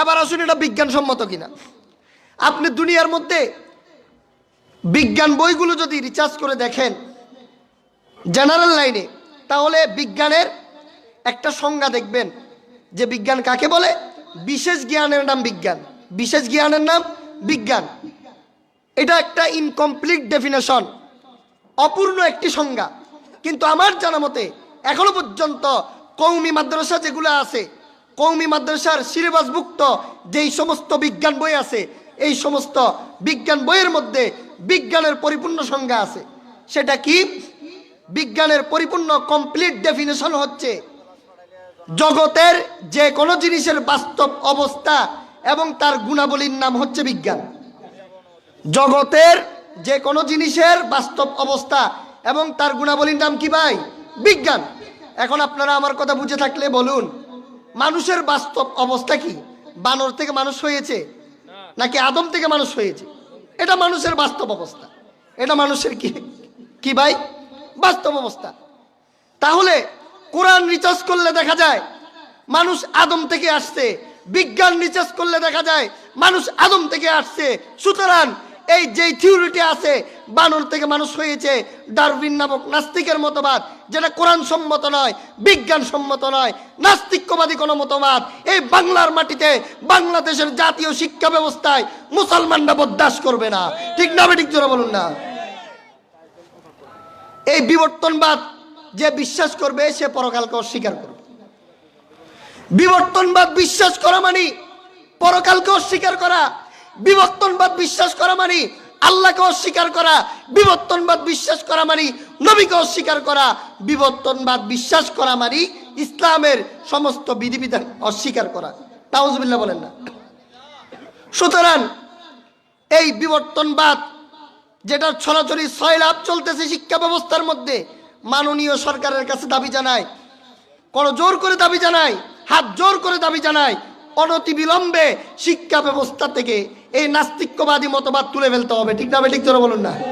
এবার আসুন, এটা বিজ্ঞানসম্মত কিনা? আপনি দুনিয়ার মধ্যে বিজ্ঞান বইগুলো যদি রিচার্জ করে দেখেন জেনারেল লাইনে তাহলে বিজ্ঞানের একটা সংজ্ঞা দেখবেন, যে বিজ্ঞান কাকে বলে? বিশেষ জ্ঞানের নাম বিজ্ঞান। বিশেষ জ্ঞানের নাম বিজ্ঞান। এটা একটা ইনকমপ্লিট ডেফিনেশন অপূর্ণ একটি সংজ্ঞা। কিন্তু আমার জানা মতে এখনও পর্যন্ত কৌমি মাদ্রাসা যেগুলো আছে কৌমি মাদ্রাসার সিলেবাসভুক্ত যেই সমস্ত বিজ্ঞান বই আছে, এই সমস্ত বিজ্ঞান বইয়ের মধ্যে বিজ্ঞানের পরিপূর্ণ সংজ্ঞা আছে। সেটা কি? বিজ্ঞানের পরিপূর্ণ কমপ্লিট ডেফিনেশন হচ্ছে জগতের যে কোনো জিনিসের বাস্তব অবস্থা এবং তার গুণাবলীর নাম হচ্ছে বিজ্ঞান। জগতের যে কোনো জিনিসের বাস্তব অবস্থা এবং তার গুণাবলীর নাম কি ভাই? বিজ্ঞান। এখন আপনারা আমার কথা বুঝে থাকলে বলুন মানুষের বাস্তব অবস্থা কি? বানর থেকে মানুষ হয়েছে? নাকি আদম থেকে মানুষ হয়েছে? এটা মানুষের বাস্তব অবস্থা। এটা মানুষের কি কি ভাই? বাস্তব অবস্থা। তাহলে কোরআন রিচার্জ করলে দেখা যায়, মানুষ আদম থেকে আসছে। বিজ্ঞান রিচার্জ করলে দেখা যায়, মানুষ আদম থেকে আসছে। সুতরাং এই যেই থিওরিটি আছে, বানর থেকে মানুষ হয়েছে ডারবিন নামক নাস্তিকের মতবাদ, যেটা কোরআন সম্মত নয় বিজ্ঞান সম্মত নয় নাস্তিক্যবাদী কোনো মতবাদ। এই বাংলার মাটিতে বাংলাদেশের জাতীয় শিক্ষা ব্যবস্থায় মুসলমানরা বদাস করবে না। ঠিক না ঠিক জোরে বলুন না? এই বিবর্তনবাদ যে বিশ্বাস করবে, সে পরকালকে অস্বীকার করবে। বিবর্তনবাদ বিশ্বাস করা মানে পরকালকে অস্বীকার করা। বিবর্তনবাদ বিশ্বাস করা মানে আল্লাহকে অস্বীকার করা বিবর্তনবাদ বিশ্বাস করা মানে নবীকে অস্বীকার করা বিবর্তনবাদ বিশ্বাস করা মানে ইসলামের সমস্ত বিধিবিধান অস্বীকার করা। তাউজবিল্লাহ বলেন না। সুতরাং এই বিবর্তনবাদ যেটা ছড়াছড়ি ছয় লাভ চলতেছে শিক্ষা ব্যবস্থার মধ্যে, মাননীয় সরকারের কাছে দাবি জানায়, কোনো জোর করে দাবি জানায়, হাত জোর করে দাবি জানায় অনতি বিলম্বে শিক্ষা ব্যবস্থা থেকে এই নাস্তিক্যবাদী মতবাদ তুলে ফেলতে হবে। ঠিক না ঠিক বলুন না।